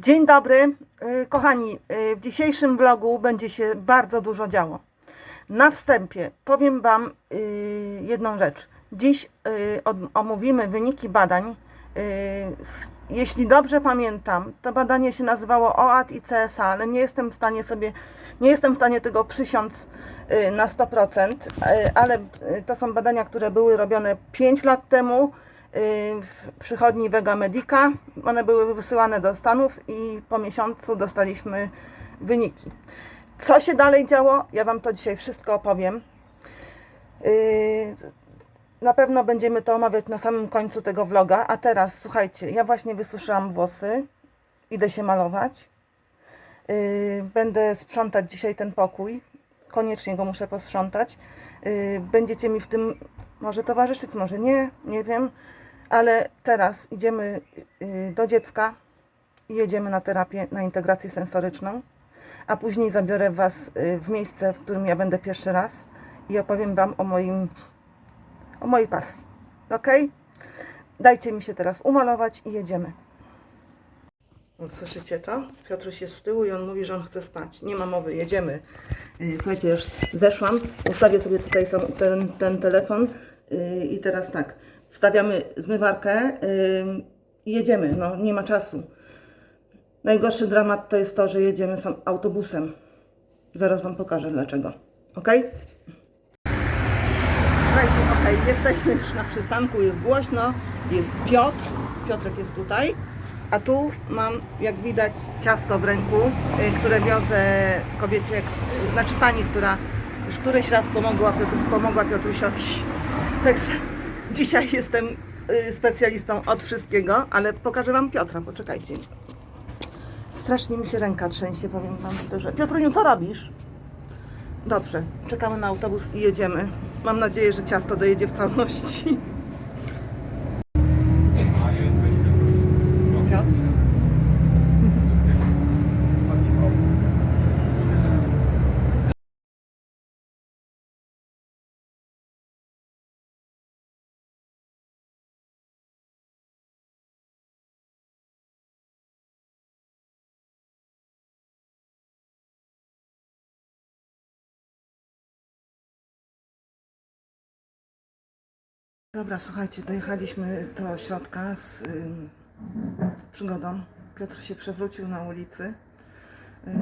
Dzień dobry, y, kochani. y, W dzisiejszym vlogu będzie się bardzo dużo działo. Na wstępie powiem Wam y, jedną rzecz. Dziś omówimy wyniki badań. Jeśli dobrze pamiętam, to badanie się nazywało OAT i CSA, ale nie jestem w stanie sobie, nie jestem w stanie tego przysiąc na 100%, y, ale to są badania, które były robione 5 lat temu przychodni Vega Medica. One były wysyłane do Stanów i po miesiącu dostaliśmy wyniki. Co się dalej działo? Ja Wam to dzisiaj wszystko opowiem. Yy, Na pewno będziemy to omawiać na samym końcu tego vloga. A teraz, słuchajcie, ja właśnie wysuszyłam włosy. Idę się malować. Yy, Będę sprzątać dzisiaj ten pokój. Koniecznie go muszę posprzątać. Yy, Będziecie mi w tym może towarzyszyć, może nie, nie wiem. Ale teraz idziemy yy, do dziecka i jedziemy na terapię, na integrację sensoryczną a później zabiorę Was y, w miejsce, w którym ja będę pierwszy raz i opowiem Wam o moim, o mojej pasji. Ok? Dajcie mi się teraz umalować i jedziemy. Słyszycie to? Piotruś jest z tyłu i on mówi, że on chce spać. Nie ma mowy, jedziemy. Y, Słuchajcie, już zeszłam. Ustawię sobie tutaj sam- ten, ten telefon y, i teraz tak. Wstawiamy zmywarkę y, i jedziemy. No, nie ma czasu. Najgorszy dramat to jest to, że jedziemy sam autobusem. Zaraz Wam pokażę dlaczego. Ok? Słuchajcie, ok, jesteśmy już na przystanku, jest głośno, jest Piotr, Piotrek jest tutaj, a tu mam, jak widać, ciasto w ręku, y, które wiozę kobiecie, znaczy pani, która już któryś raz pomogła, Piotr, pomogła Piotrusiowi. Także dzisiaj jestem y, specjalistą od wszystkiego, ale pokażę Wam Piotra, poczekajcie. Strasznie mi się ręka trzęsie, powiem Wam szczerze. Piotruniu, co robisz? Dobrze, czekamy na autobus i jedziemy. Mam nadzieję, że ciasto dojedzie w całości. Dobra, słuchajcie, dojechaliśmy do ośrodka z ym, przygodą. Piotr się przewrócił na ulicy. Yy,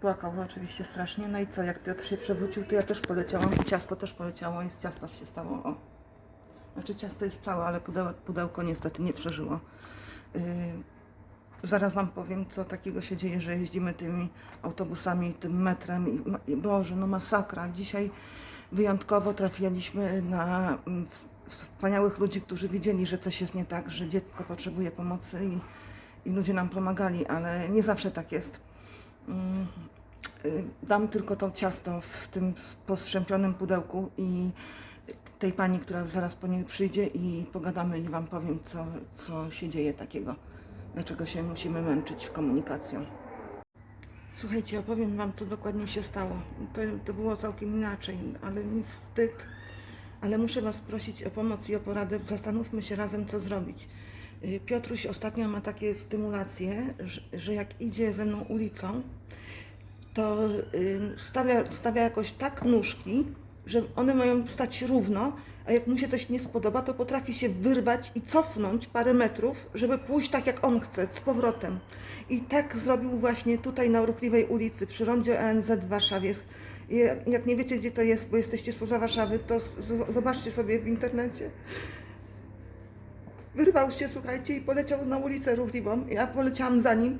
płakał oczywiście strasznie. No i co, jak Piotr się przewrócił, to ja też poleciałam ciasto też poleciało i z ciasta się stało. O. Znaczy ciasto jest całe, ale pudełko, niestety nie przeżyło. Yy, Zaraz Wam powiem, co takiego się dzieje, że jeździmy tymi autobusami, tym metrem i, i Boże, no masakra. Dzisiaj wyjątkowo trafiliśmy na ws- wspaniałych ludzi, którzy widzieli, że coś jest nie tak, że dziecko potrzebuje pomocy i, i ludzie nam pomagali, ale nie zawsze tak jest. Mm, y, Dam tylko to ciasto w tym postrzępionym pudełku i tej pani, która zaraz po niej przyjdzie i pogadamy i Wam powiem, co, co się dzieje takiego, dlaczego się musimy męczyć komunikacją. Słuchajcie, opowiem Wam, co dokładnie się stało. To, to było całkiem inaczej, ale mi wstyd. Ale muszę Was prosić o pomoc i o poradę. Zastanówmy się razem, co zrobić. Y, Piotruś ostatnio ma takie stymulacje, że, jak idzie ze mną ulicą, to y, stawia, stawia jakoś tak nóżki, że one mają stać równo, a jak mu się coś nie spodoba, to potrafi się wyrwać i cofnąć parę metrów, żeby pójść tak jak on chce, z powrotem. I tak zrobił właśnie tutaj na Ruchliwej ulicy, przy rondzie ONZ w Warszawie. Jak nie wiecie, gdzie to jest, bo jesteście spoza Warszawy, to zobaczcie sobie w internecie. Wyrwał się, słuchajcie, i poleciał na ulicę ruchliwą. Ja poleciałam za nim.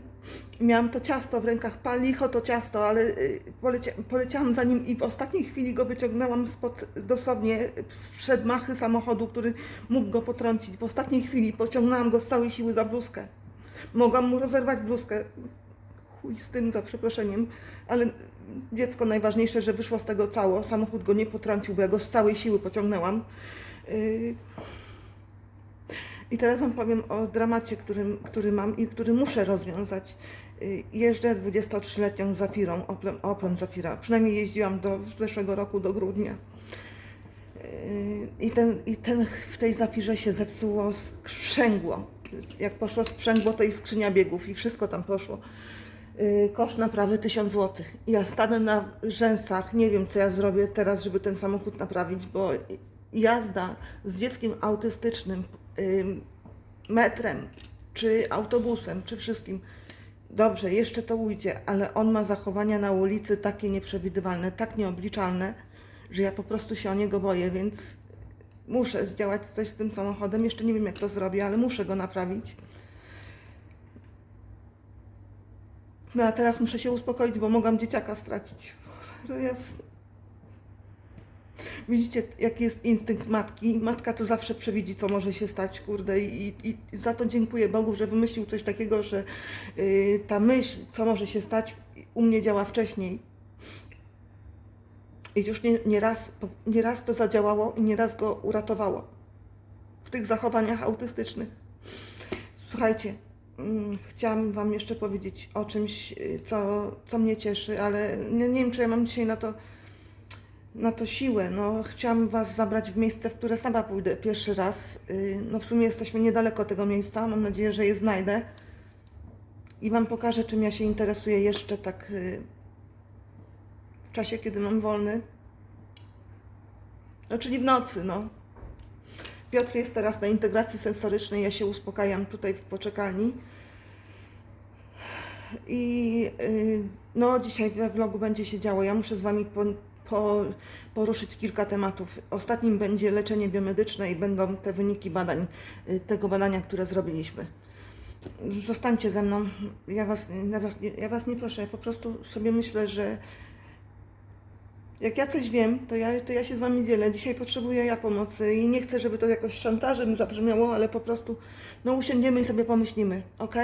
Miałam to ciasto w rękach, pal licho to ciasto, ale y, polecia, poleciałam za nim i w ostatniej chwili go wyciągnęłam spod, dosłownie sprzed machy samochodu, który mógł go potrącić. W ostatniej chwili pociągnęłam go z całej siły za bluzkę. Mogłam mu rozerwać bluzkę. Chuj z tym, za przeproszeniem, ale dziecko najważniejsze, że wyszło z tego cało. Samochód go nie potrącił, bo ja go z całej siły pociągnęłam. Y, i teraz Wam powiem o dramacie, który, który mam i który muszę rozwiązać. Y, Jeżdżę 23-letnią Zafirą, Oplem, Oplem Zafira. Przynajmniej jeździłam do zeszłego roku, do grudnia. Y, I, ten, I ten w tej Zafirze się zepsuło, sprzęgło. Jak poszło sprzęgło, to i skrzynia biegów i wszystko tam poszło. Yy, Koszt naprawy 1000 zł. Ja stanę na rzęsach, nie wiem co ja zrobię teraz, żeby ten samochód naprawić, bo jazda z dzieckiem autystycznym, ym, metrem, czy autobusem, czy wszystkim, dobrze, jeszcze to ujdzie, ale on ma zachowania na ulicy takie nieprzewidywalne, tak nieobliczalne, że ja po prostu się o niego boję, więc muszę zdziałać coś z tym samochodem. Jeszcze nie wiem, jak to zrobię, ale muszę go naprawić. No a teraz muszę się uspokoić, bo mogłam dzieciaka stracić. Cholera jasna. Widzicie, jaki jest instynkt matki. Matka to zawsze przewidzi, co może się stać, kurde, i, i, za to dziękuję Bogu, że wymyślił coś takiego, że yy, ta myśl, co może się stać, u mnie działa wcześniej. I już nie, nie, raz, nie raz to zadziałało i nie raz go uratowało w tych zachowaniach autystycznych. Słuchajcie, chciałam Wam jeszcze powiedzieć o czymś, y, co, co mnie cieszy, ale nie, nie wiem, czy ja mam dzisiaj na to, na to siłę. No, chciałam Was zabrać w miejsce, w które sama pójdę pierwszy raz. Y, No, w sumie jesteśmy niedaleko tego miejsca. Mam nadzieję, że je znajdę. I Wam pokażę, czym ja się interesuję jeszcze tak y, w czasie, kiedy mam wolny. No, czyli w nocy, no. Piotr jest teraz na integracji sensorycznej, ja się uspokajam tutaj w poczekalni. I yy, no, dzisiaj we vlogu będzie się działo. Ja muszę z Wami po, po, poruszyć kilka tematów. Ostatnim będzie leczenie biomedyczne i będą te wyniki badań, y, tego badania, które zrobiliśmy. Zostańcie ze mną. Ja was, ja, was, ja was nie proszę, ja po prostu sobie myślę, że jak ja coś wiem, to ja, to ja się z Wami dzielę. Dzisiaj potrzebuję ja pomocy i nie chcę, żeby to jakoś szantażem zabrzmiało, ale po prostu no usiądziemy i sobie pomyślimy, ok?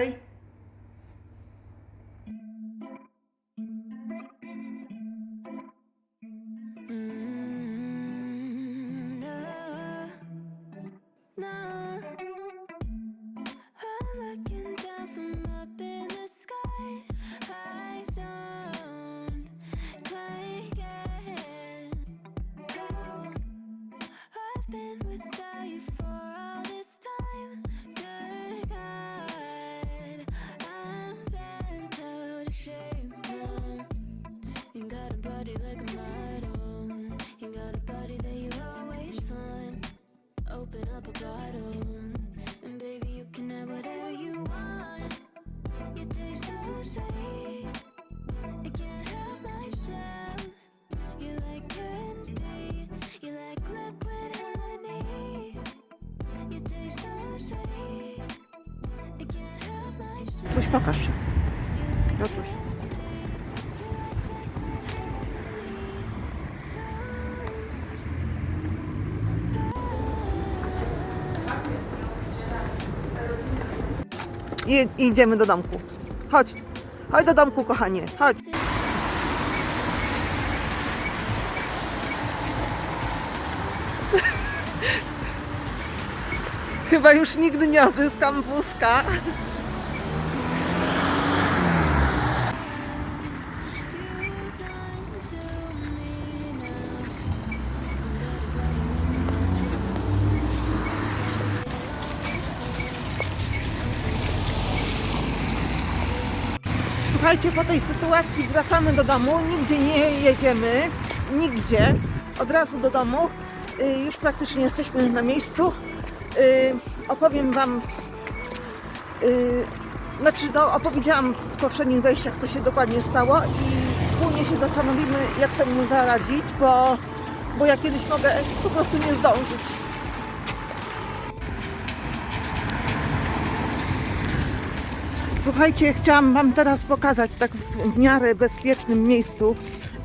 Pokaż się. I i idziemy do domku. Chodź. Chodź do domku, kochanie. Chodź. Chyba już nigdy nie odzyskam wózka. Słuchajcie, po tej sytuacji wracamy do domu, nigdzie nie jedziemy, nigdzie, od razu do domu. Y, Już praktycznie jesteśmy na miejscu. Y, Opowiem Wam, y, znaczy no, opowiedziałam w poprzednich wejściach, co się dokładnie stało i wspólnie się zastanowimy, jak temu zaradzić, bo, bo ja kiedyś mogę po prostu nie zdążyć. Słuchajcie, chciałam Wam teraz pokazać tak w, miarę bezpiecznym miejscu,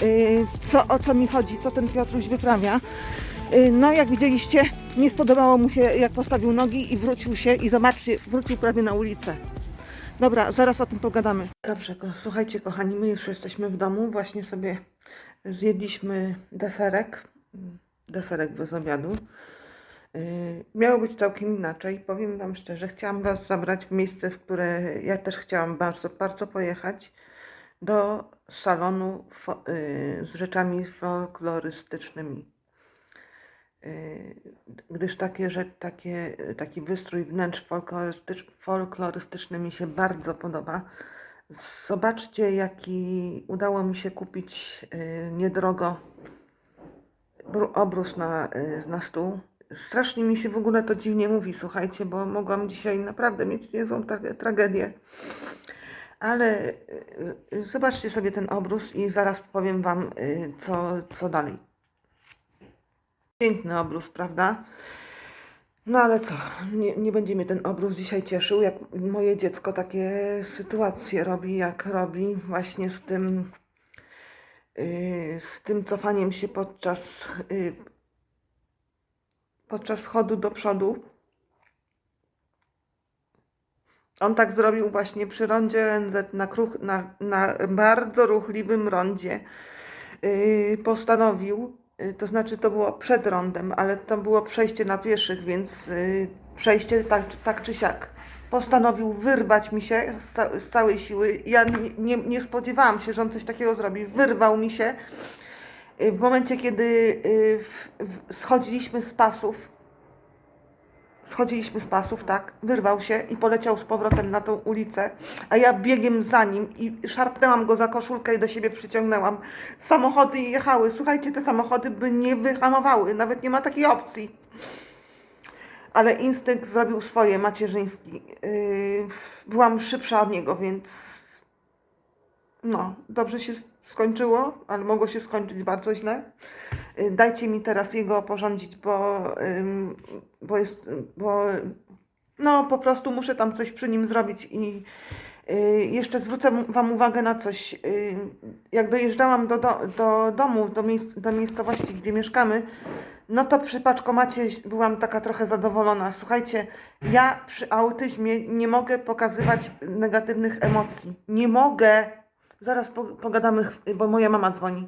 yy, co, o co mi chodzi, co ten Piotruś wyprawia. Yy, no, jak widzieliście, nie spodobało mu się, jak postawił nogi i wrócił się i zobaczcie, wrócił prawie na ulicę. Dobra, zaraz o tym pogadamy. Dobrze, ko- słuchajcie, kochani, my już jesteśmy w domu. Właśnie sobie zjedliśmy deserek, deserek bez obiadu. Yy, Miało być całkiem inaczej. Powiem Wam szczerze, chciałam Was zabrać w miejsce, w które ja też chciałam bardzo, bardzo pojechać. Do salonu yy, z rzeczami folklorystycznymi. y, gdyż takie, że takie, taki wystrój wnętrz folklorystycz, folklorystyczny mi się bardzo podoba. Zobaczcie, jaki udało mi się kupić y, niedrogo bru- obrus na, y, na stół. Strasznie mi się w ogóle to dziwnie mówi, słuchajcie, bo mogłam dzisiaj naprawdę mieć niezłą tra- tragedię. Ale y, y, zobaczcie sobie ten obrus i zaraz powiem Wam, y, co, co dalej. Piękny obrus, prawda? No ale co, nie, nie będzie mnie ten obrus dzisiaj cieszył, jak moje dziecko takie sytuacje robi, jak robi właśnie z tym, yy, z tym cofaniem się podczas, yy, podczas chodu do przodu. On tak zrobił właśnie przy rondzie NZ na, kruch, na, na bardzo ruchliwym rondzie. Yy, postanowił, yy, to znaczy to było przed rondem, ale to było przejście na pieszych, więc yy, przejście tak, tak czy siak. Postanowił wyrwać mi się z, ca- z całej siły. Ja nie, nie, nie spodziewałam się, że on coś takiego zrobi. Wyrwał mi się. Yy, W momencie, kiedy w, schodziliśmy z pasów, schodziliśmy z pasów, tak, wyrwał się i poleciał z powrotem na tą ulicę, a ja biegiem za nim i szarpnęłam go za koszulkę i do siebie przyciągnęłam. Samochody jechały, słuchajcie, te samochody by nie wyhamowały, nawet nie ma takiej opcji. Ale instynkt zrobił swoje, macierzyński. Yy, byłam szybsza od niego, więc no, dobrze się skończyło, ale mogło się skończyć bardzo źle. Y, Dajcie mi teraz jego porządzić, bo, bo jest, bo no po prostu muszę tam coś przy nim zrobić i y, jeszcze zwrócę Wam uwagę na coś. Y, Jak dojeżdżałam do, do, do domu, do, miejsc, do miejscowości, gdzie mieszkamy, no to przy paczkomacie byłam taka trochę zadowolona. Słuchajcie, ja przy autyzmie nie mogę pokazywać negatywnych emocji. Nie mogę. Zaraz po, pogadamy, bo moja mama dzwoni.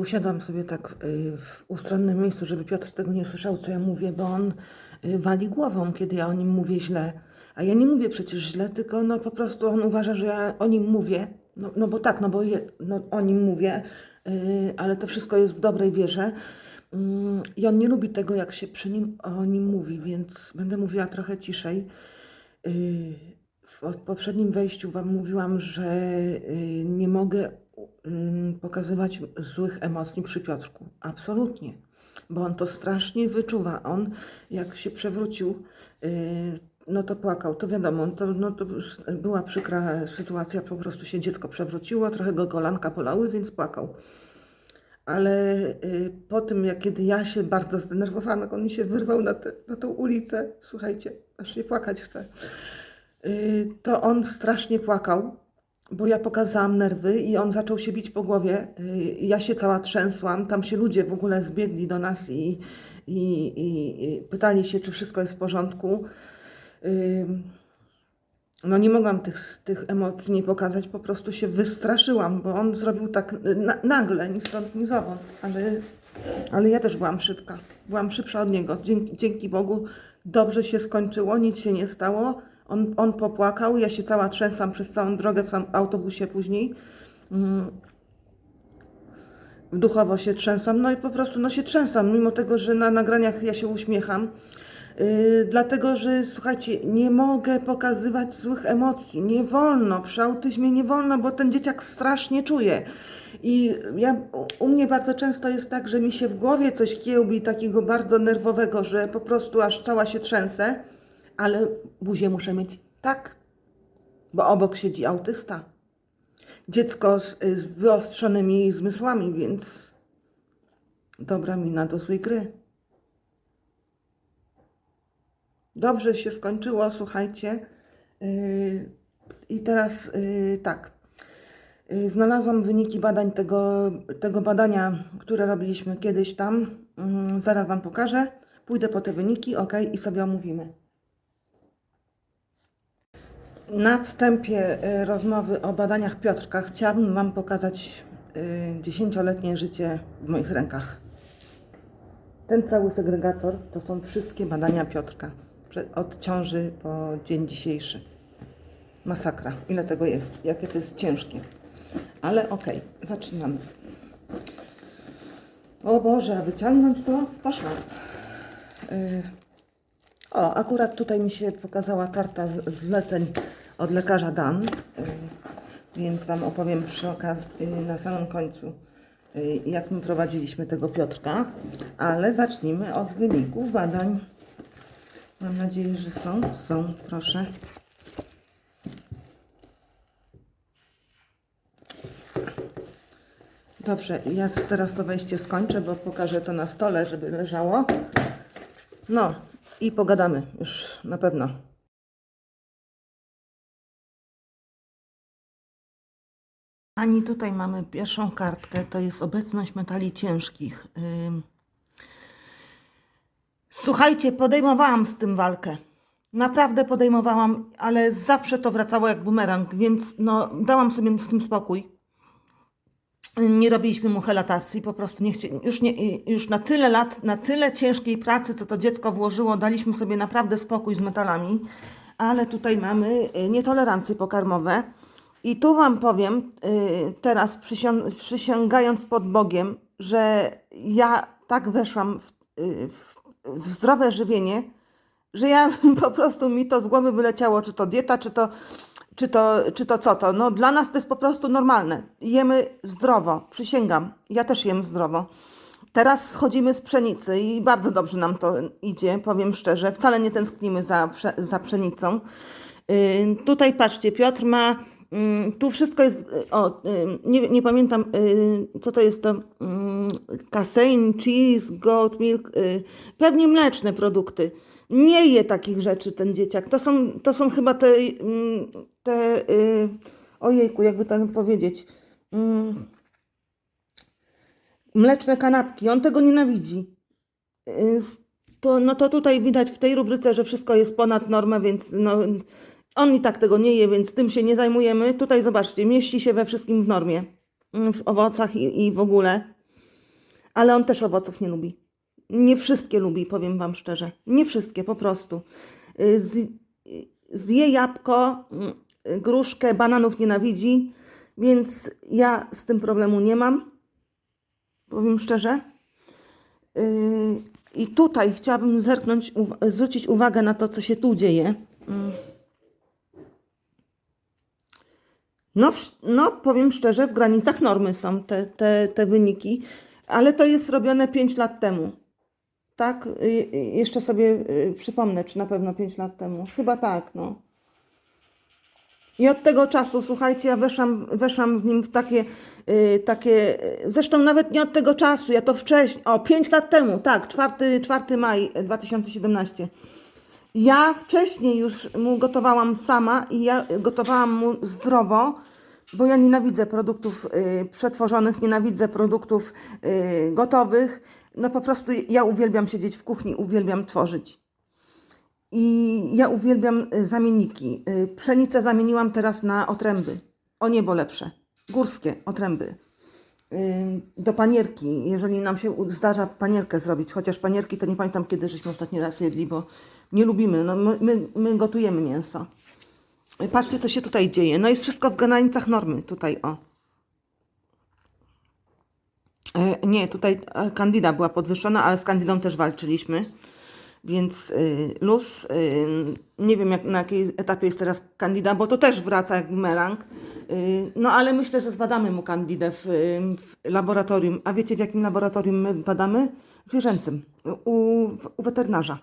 Usiadłam sobie tak y, w ustronnym miejscu, żeby Piotr tego nie słyszał, co ja mówię, bo on y, wali głową, kiedy ja o nim mówię źle. A ja nie mówię przecież źle, tylko no po prostu on uważa, że ja o nim mówię. No, no bo tak, no bo je, no, o nim mówię, y, ale to wszystko jest w dobrej wierze. Mm, I on nie lubi tego, jak się przy nim o nim mówi, więc będę mówiła trochę ciszej. W poprzednim wejściu Wam mówiłam, że y, nie mogę ym, pokazywać złych emocji przy Piotrku. Absolutnie. Bo on to strasznie wyczuwa. On, jak się przewrócił, y, no to płakał. To wiadomo, to, no to była przykra sytuacja. Po prostu się dziecko przewróciło, trochę go kolanka bolały, więc płakał. Ale y, po tym, jak kiedy ja się bardzo zdenerwowałam, jak on mi się wyrwał na, te, na tą ulicę, słuchajcie, aż się płakać chce, to on strasznie płakał, bo ja pokazałam nerwy i on zaczął się bić po głowie. Y, ja się cała trzęsłam, tam się ludzie w ogóle zbiegli do nas i, i, i, i pytali się, czy wszystko jest w porządku. Y, no nie mogłam tych, tych emocji nie pokazać, po prostu się wystraszyłam, bo on zrobił tak na, nagle, ni stąd, ni zowąd, ale, ale ja też byłam szybka, byłam szybsza od niego. Dzięki, dzięki Bogu dobrze się skończyło, nic się nie stało. On, on popłakał, ja się cała trzęsam przez całą drogę w autobusie później. Mm. Duchowo się trzęsam, no i po prostu no się trzęsam, mimo tego, że na nagraniach ja się uśmiecham. Yy, dlatego, że słuchajcie, nie mogę pokazywać złych emocji. Nie wolno, przy autyzmie nie wolno, bo ten dzieciak strasznie czuje. I ja, u mnie bardzo często jest tak, że mi się w głowie coś kiełbi takiego bardzo nerwowego, że po prostu aż cała się trzęsę, ale buzię muszę mieć tak, bo obok siedzi autysta. Dziecko z, z wyostrzonymi zmysłami, więc dobra mina do złej gry. Dobrze się skończyło, słuchajcie. Yy, I teraz yy, tak. Yy, Znalazłam wyniki badań tego, tego badania, które robiliśmy kiedyś tam. Yy, Zaraz Wam pokażę. Pójdę po te wyniki, ok, i sobie omówimy. Na wstępie yy, rozmowy o badaniach Piotrka chciałabym Wam pokazać yy, dziesięcioletnie życie w moich rękach. Ten cały segregator to są wszystkie badania Piotrka. Od ciąży po dzień dzisiejszy. Masakra. Ile tego jest? Jakie to jest ciężkie. Ale okej, zaczynamy. O Boże, wyciągnąć to? Poszłam. Y, O, akurat tutaj mi się pokazała karta zleceń od lekarza Dan, y, więc Wam opowiem przy okazji y, na samym końcu, y, jak my prowadziliśmy tego Piotrka, ale zacznijmy od wyników badań. Mam nadzieję, że są. Są, proszę. Dobrze, ja teraz to wejście skończę, bo pokażę to na stole, żeby leżało. No i pogadamy już na pewno. Ani tutaj mamy pierwszą kartkę, to jest obecność metali ciężkich. Słuchajcie, podejmowałam z tym walkę. Naprawdę podejmowałam, ale zawsze to wracało jak bumerang, więc no, dałam sobie z tym spokój nie robiliśmy mu helatacji, po prostu nie chci, już, nie, już na tyle lat, na tyle ciężkiej pracy, co to dziecko włożyło, daliśmy sobie naprawdę spokój z metalami, ale tutaj mamy y, nietolerancje pokarmowe. I tu Wam powiem, y, teraz przysią- przysięgając pod Bogiem, że ja tak weszłam w, y, w, w zdrowe żywienie, że ja po prostu mi to z głowy wyleciało, czy to dieta, czy to, czy to, czy to co to. No dla nas to jest po prostu normalne. Jemy zdrowo, przysięgam. Ja też jem zdrowo. Teraz schodzimy z pszenicy i bardzo dobrze nam to idzie, powiem szczerze. Wcale nie tęsknimy za, za pszenicą. Yy, tutaj patrzcie, Piotr ma. mm, tu wszystko jest. y, O, y, nie, nie pamiętam, y, co to jest to. Mm, casein, cheese, goat milk. pewnie mleczne produkty. Nie je takich rzeczy ten dzieciak. To są, to są chyba te. mm, te y, ojejku, jakby to powiedzieć. Mm, mleczne kanapki. On tego nienawidzi. Y, To, no to tutaj widać w tej rubryce, że wszystko jest ponad normę, więc no, on i tak tego nie je, więc tym się nie zajmujemy. Tutaj zobaczcie, mieści się we wszystkim w normie. Mm, W owocach i, i w ogóle. Ale on też owoców nie lubi. Nie wszystkie lubi, powiem Wam szczerze. Nie wszystkie, po prostu. Y, y, zje jabłko, mm, y, gruszkę, bananów nienawidzi, więc ja z tym problemu nie mam. Powiem szczerze. Yy, I tutaj chciałabym zerknąć, zwrócić uwagę na to, co się tu dzieje. Mm. No, no, powiem szczerze, w granicach normy są te, te, te wyniki, ale to jest robione 5 lat temu. Tak? Y, y, jeszcze sobie y, przypomnę, czy na pewno 5 lat temu. Chyba tak, no. I od tego czasu, słuchajcie, ja weszłam, weszłam z nim w takie, y, takie, zresztą nawet nie od tego czasu, ja to wcześniej, o, 5 lat temu, tak, 4, 4 maj 2017. Ja wcześniej już mu gotowałam sama i ja gotowałam mu zdrowo, bo ja nienawidzę produktów y, przetworzonych, nienawidzę produktów y, gotowych. No po prostu ja uwielbiam siedzieć w kuchni, uwielbiam tworzyć. I ja uwielbiam y, zamienniki. Y, Pszenicę zamieniłam teraz na otręby. O niebo lepsze. Górskie otręby. Do panierki, jeżeli nam się zdarza panierkę zrobić, chociaż panierki to nie pamiętam kiedy żeśmy ostatni raz jedli, bo nie lubimy. No, my, my gotujemy mięso. Patrzcie, co się tutaj dzieje. No jest wszystko w granicach normy. Tutaj, o. E, Nie, tutaj e, kandida była podwyższona, ale z kandidą też walczyliśmy. Więc y, luz, y, nie wiem jak, na jakiej etapie jest teraz kandida, bo to też wraca jak bumerang. Y, no ale myślę, że zbadamy mu kandidę w, w laboratorium. A wiecie w jakim laboratorium my badamy? Zwierzęcym, u, u weterynarza.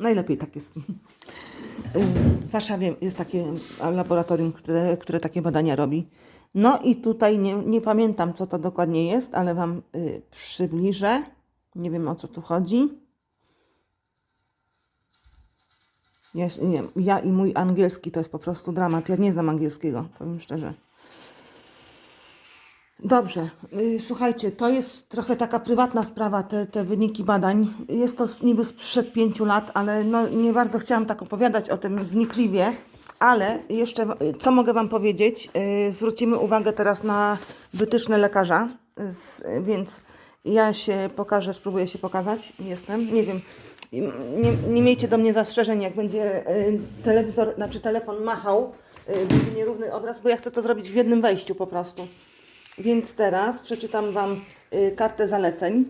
Najlepiej tak jest. W Warszawie jest takie laboratorium, które, które takie badania robi. No i tutaj nie, nie pamiętam, co to dokładnie jest, ale Wam y, przybliżę. Nie wiem, o co tu chodzi. Jest, nie, ja i mój angielski to jest po prostu dramat. Ja nie znam angielskiego, powiem szczerze. Dobrze, y, słuchajcie, to jest trochę taka prywatna sprawa, te, te wyniki badań. Jest to niby sprzed pięciu lat, ale no, nie bardzo chciałam tak opowiadać o tym wnikliwie. Ale jeszcze, co mogę Wam powiedzieć? Y, Zwrócimy uwagę teraz na wytyczne lekarza, więc ja się pokażę, spróbuję się pokazać. Jestem, nie wiem, nie, nie miejcie do mnie zastrzeżeń, jak będzie y, telewizor, znaczy telefon machał, będzie nierówny obraz, bo ja chcę to zrobić w jednym wejściu po prostu. Więc teraz przeczytam Wam y, kartę zaleceń.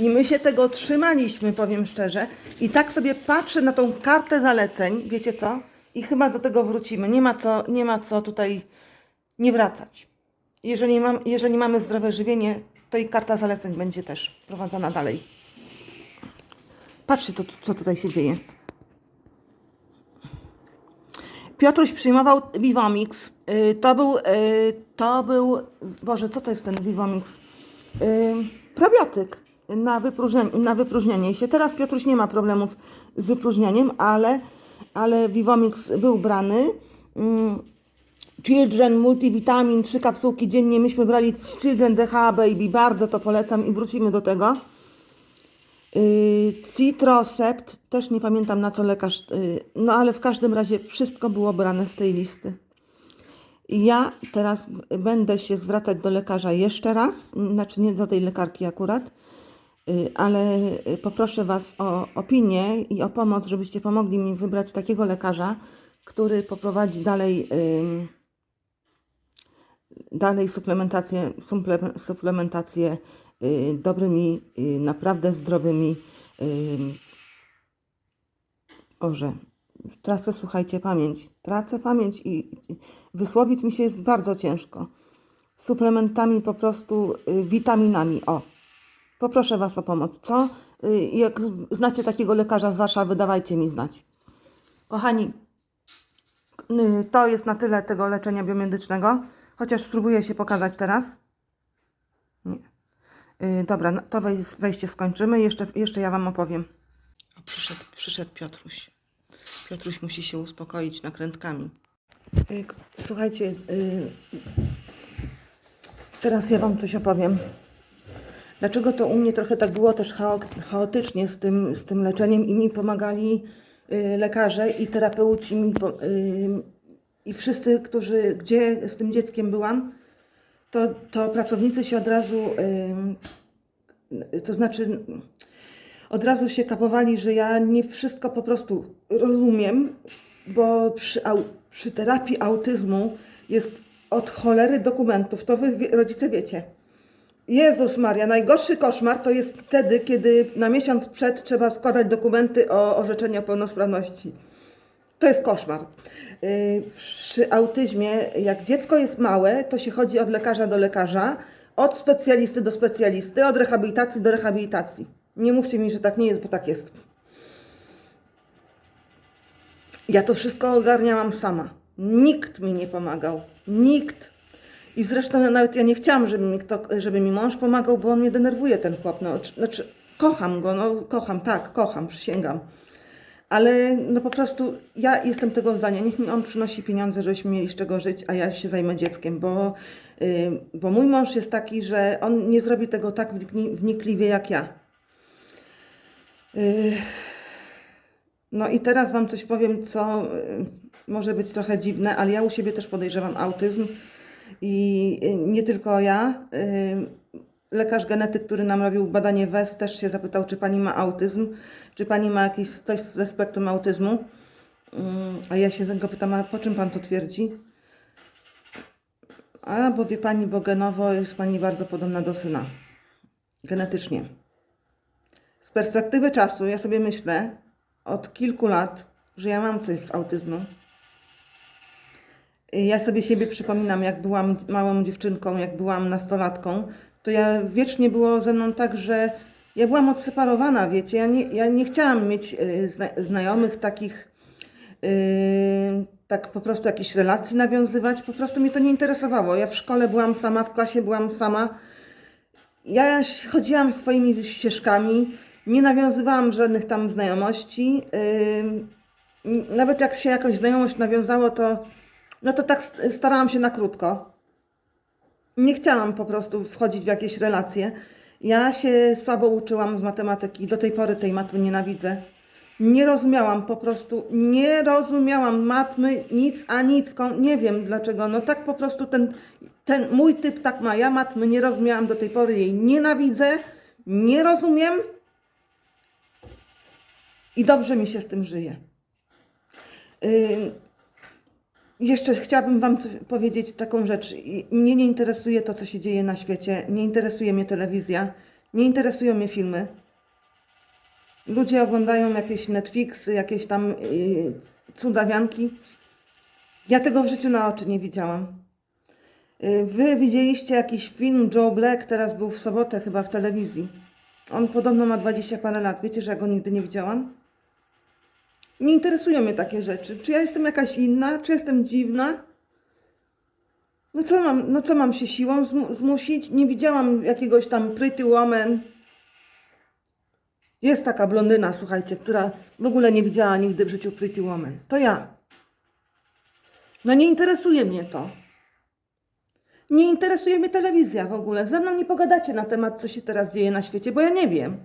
I my się tego trzymaliśmy, powiem szczerze. I tak sobie patrzę na tą kartę zaleceń, wiecie co? I chyba do tego wrócimy. Nie ma co, nie ma co tutaj nie wracać. Jeżeli, mam, jeżeli mamy zdrowe żywienie, to i karta zaleceń będzie też prowadzona dalej. Patrzcie, to, co tutaj się dzieje. Piotruś przyjmował Vivomix. Y, To był, y, to był, Boże, co to jest ten Vivomix? Y, Probiotyk na wypróżnianie, na wypróżnianie się. Teraz Piotruś nie ma problemów z wypróżnianiem, ale, ale Vivomix był brany. Mm, Children Multivitamin, trzy kapsułki dziennie. Myśmy brali Children DH Baby, bardzo to polecam i wrócimy do tego. Yy, Citrosept, też nie pamiętam na co lekarz, yy, no ale w każdym razie wszystko było brane z tej listy. Ja teraz będę się zwracać do lekarza jeszcze raz, znaczy nie do tej lekarki akurat, yy, ale poproszę Was o opinię i o pomoc, żebyście pomogli mi wybrać takiego lekarza, który poprowadzi dalej, dalej suplementację, suple- suplementację dobrymi, yy, naprawdę zdrowymi. Yy, Boże, tracę, słuchajcie, pamięć. Tracę pamięć i wysłowić mi się jest bardzo ciężko. Suplementami po prostu, y, witaminami. O, poproszę Was o pomoc. Co? Y, jak znacie takiego lekarza z Warszawy, dawajcie mi znać. Kochani, y, to jest na tyle tego leczenia biomedycznego. Chociaż spróbuję się pokazać teraz. Y, dobra, no to wej- wejście skończymy. Jeszcze, jeszcze ja Wam opowiem. O, przyszedł, przyszedł Piotruś. Piotruś musi się uspokoić nakrętkami. Y, Słuchajcie, y, teraz ja Wam coś opowiem. Dlaczego to u mnie trochę tak było też chao- chaotycznie z tym, z tym leczeniem i mi pomagali lekarze i terapeuci mi i wszyscy, którzy, gdzie z tym dzieckiem byłam, to, to pracownicy się od razu, to znaczy od razu się kapowali, że ja nie wszystko po prostu rozumiem, bo przy, przy terapii autyzmu jest od cholery dokumentów. To wy rodzice wiecie. Jezus Maria, najgorszy koszmar to jest wtedy, kiedy na miesiąc przed trzeba składać dokumenty o orzeczenie o pełnosprawności. To jest koszmar. Yy, Przy autyzmie, jak dziecko jest małe, to się chodzi od lekarza do lekarza, od specjalisty do specjalisty, od rehabilitacji do rehabilitacji. Nie mówcie mi, że tak nie jest, bo tak jest. Ja to wszystko ogarniałam sama. Nikt mi nie pomagał. Nikt. I zresztą nawet ja nie chciałam, żeby mi, kto, żeby mi mąż pomagał, bo mnie denerwuje, ten chłop. No, czy- znaczy, kocham go, no kocham, tak, kocham, przysięgam. Ale no po prostu ja jestem tego zdania, niech mi on przynosi pieniądze, żebyśmy mieli z czego żyć, a ja się zajmę dzieckiem, bo, y, bo mój mąż jest taki, że on nie zrobi tego tak wnikli- wnikliwie jak ja. Y, No i teraz Wam coś powiem, co y, może być trochę dziwne, ale ja u siebie też podejrzewam autyzm i y, nie tylko ja. y, Lekarz genetyk, który nam robił badanie WES, też się zapytał, czy pani ma autyzm, czy pani ma jakieś coś ze spektrum autyzmu. Mm, A ja się go pytam, a po czym pan to twierdzi? A, bo wie pani, bo genowo jest pani bardzo podobna do syna. Genetycznie. Z perspektywy czasu ja sobie myślę od kilku lat, że ja mam coś z autyzmu. Ja sobie siebie przypominam, jak byłam małą dziewczynką, jak byłam nastolatką, to ja wiecznie było ze mną tak, że ja byłam odseparowana, wiecie, ja nie, ja nie chciałam mieć y, zna, znajomych takich, y, tak po prostu jakichś relacji nawiązywać, po prostu mnie to nie interesowało. Ja w szkole byłam sama, w klasie byłam sama, ja chodziłam swoimi ścieżkami, nie nawiązywałam żadnych tam znajomości. Ym, Nawet jak się jakąś znajomość nawiązało, to no to tak st- starałam się na krótko. Nie chciałam po prostu wchodzić w jakieś relacje. Ja się słabo uczyłam z matematyki, do tej pory tej matmy nienawidzę. Nie rozumiałam po prostu, nie rozumiałam matmy, nic a nicką, nie wiem dlaczego. No tak po prostu ten, ten mój typ tak ma. Ja matmy nie rozumiałam do tej pory, jej nienawidzę, nie rozumiem i dobrze mi się z tym żyje. Ym, jeszcze chciałabym Wam powiedzieć taką rzecz. Mnie nie interesuje to, co się dzieje na świecie. Nie interesuje mnie telewizja. Nie interesują mnie filmy. Ludzie oglądają jakieś Netflixy, jakieś tam yy, cudawianki. Ja tego w życiu na oczy nie widziałam. Yy, Wy widzieliście jakiś film Joe Black, teraz był w sobotę chyba w telewizji. On podobno ma 20 parę lat. Wiecie, że ja go nigdy nie widziałam? Nie interesują mnie takie rzeczy. Czy ja jestem jakaś inna? Czy jestem dziwna? No co mam, no co mam się siłą zmu- zmusić? Nie widziałam jakiegoś tam Pretty Woman. Jest taka blondyna, słuchajcie, która w ogóle nie widziała nigdy w życiu Pretty Woman. To ja. No nie interesuje mnie to. Nie interesuje mnie telewizja w ogóle. Ze mną nie pogadacie na temat, co się teraz dzieje na świecie, bo ja nie wiem.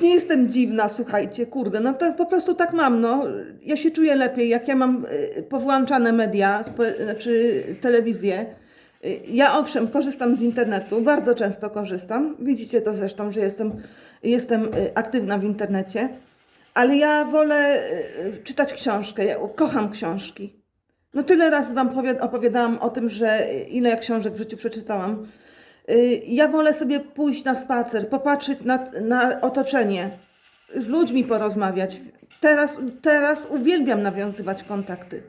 Nie jestem dziwna, słuchajcie, kurde, no to po prostu tak mam, no. Ja się czuję lepiej, jak ja mam y, powłączane media, znaczy telewizję. Y, Ja owszem, korzystam z internetu, bardzo często korzystam. Widzicie to zresztą, że jestem, jestem y, aktywna w internecie, ale ja wolę czytać książkę, ja kocham książki. No tyle razy Wam opowiadałam o tym, że ile książek w życiu przeczytałam. Y, Ja wolę sobie pójść na spacer, popatrzeć na, na otoczenie, z ludźmi porozmawiać. Teraz, teraz uwielbiam nawiązywać kontakty.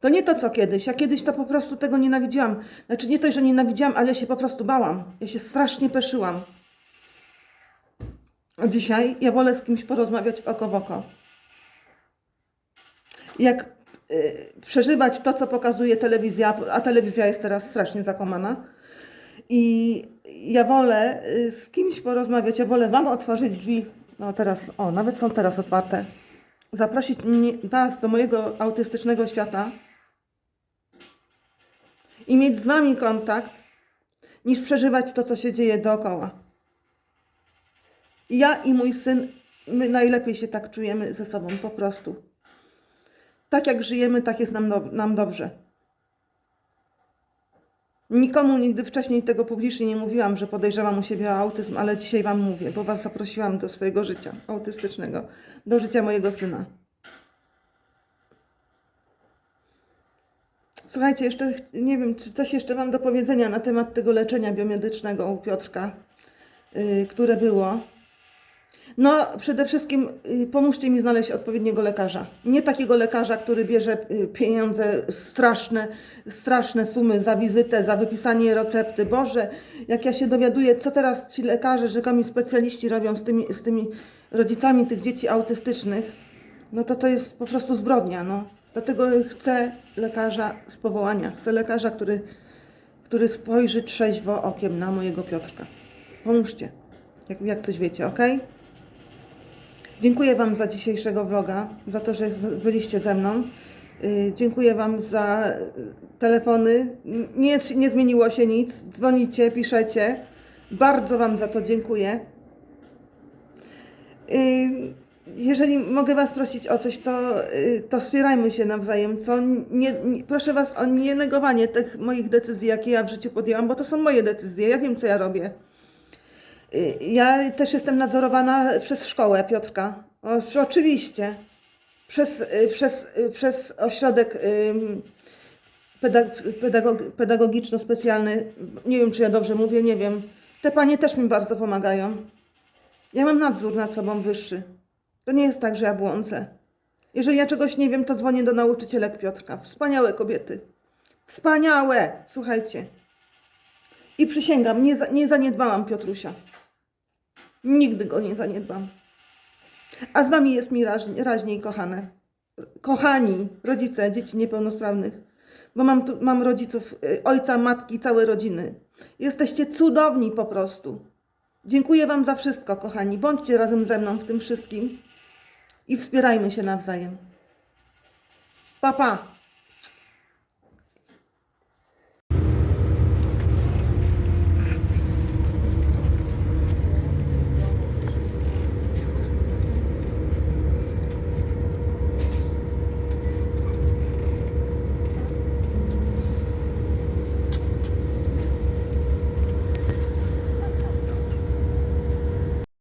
To nie to, co kiedyś. Ja kiedyś to po prostu tego nienawidziłam. Znaczy nie to, że nienawidziłam, ale ja się po prostu bałam. Ja się strasznie peszyłam. A dzisiaj ja wolę z kimś porozmawiać oko w oko. Jak y, przeżywać to, co pokazuje telewizja, a telewizja jest teraz strasznie zakłamana. I ja wolę y, z kimś porozmawiać, ja wolę Wam otworzyć drzwi. No teraz, o, nawet są teraz otwarte. Zaprosić mnie, Was do mojego autystycznego świata i mieć z Wami kontakt, niż przeżywać to, co się dzieje dookoła. Ja i mój syn, my najlepiej się tak czujemy ze sobą, po prostu. Tak jak żyjemy, tak jest nam, do, nam dobrze. Nikomu nigdy wcześniej tego publicznie nie mówiłam, że podejrzewam u siebie o autyzm, ale dzisiaj Wam mówię, bo Was zaprosiłam do swojego życia autystycznego, do życia mojego syna. Słuchajcie, jeszcze nie wiem, czy coś jeszcze mam do powiedzenia na temat tego leczenia biomedycznego u Piotrka, yy, które było. No, przede wszystkim y, pomóżcie mi znaleźć odpowiedniego lekarza. Nie takiego lekarza, który bierze y, pieniądze, straszne, straszne sumy za wizytę, za wypisanie recepty. Boże, jak ja się dowiaduję, co teraz ci lekarze, rzekomi specjaliści robią z tymi, z tymi rodzicami tych dzieci autystycznych, no to to jest po prostu zbrodnia. No. Dlatego chcę lekarza z powołania. Chcę lekarza, który, który spojrzy trzeźwo okiem na mojego Piotrka. Pomóżcie, jak, jak coś wiecie, ok? Dziękuję Wam za dzisiejszego vloga, za to, że byliście ze mną. Y, Dziękuję Wam za y, telefony. Nie, nie zmieniło się nic. Dzwonicie, piszecie. Bardzo Wam za to dziękuję. Y, Jeżeli mogę Was prosić o coś, to, to wspierajmy się nawzajem. Co? Nie, nie, proszę Was o nienegowanie tych moich decyzji, jakie ja w życiu podjęłam, bo to są moje decyzje. Ja wiem, co ja robię. Ja też jestem nadzorowana przez szkołę Piotrka. O, oczywiście. Przez, y, przez, y, przez ośrodek pedagogiczno-specjalny. Nie wiem, czy ja dobrze mówię, nie wiem. Te panie też mi bardzo pomagają. Ja mam nadzór nad sobą wyższy. To nie jest tak, że ja błądzę. Jeżeli ja czegoś nie wiem, to dzwonię do nauczycielek Piotrka. Wspaniałe kobiety. Wspaniałe! Słuchajcie. I przysięgam, nie, za, nie zaniedbałam Piotrusia. Nigdy go nie zaniedbam. A z wami jest mi raźniej, kochane. Kochani, rodzice dzieci niepełnosprawnych. Bo mam, tu, mam rodziców, y, ojca, matki, całe rodziny. Jesteście cudowni po prostu. Dziękuję wam za wszystko, kochani. Bądźcie razem ze mną w tym wszystkim i wspierajmy się nawzajem. Pa, pa.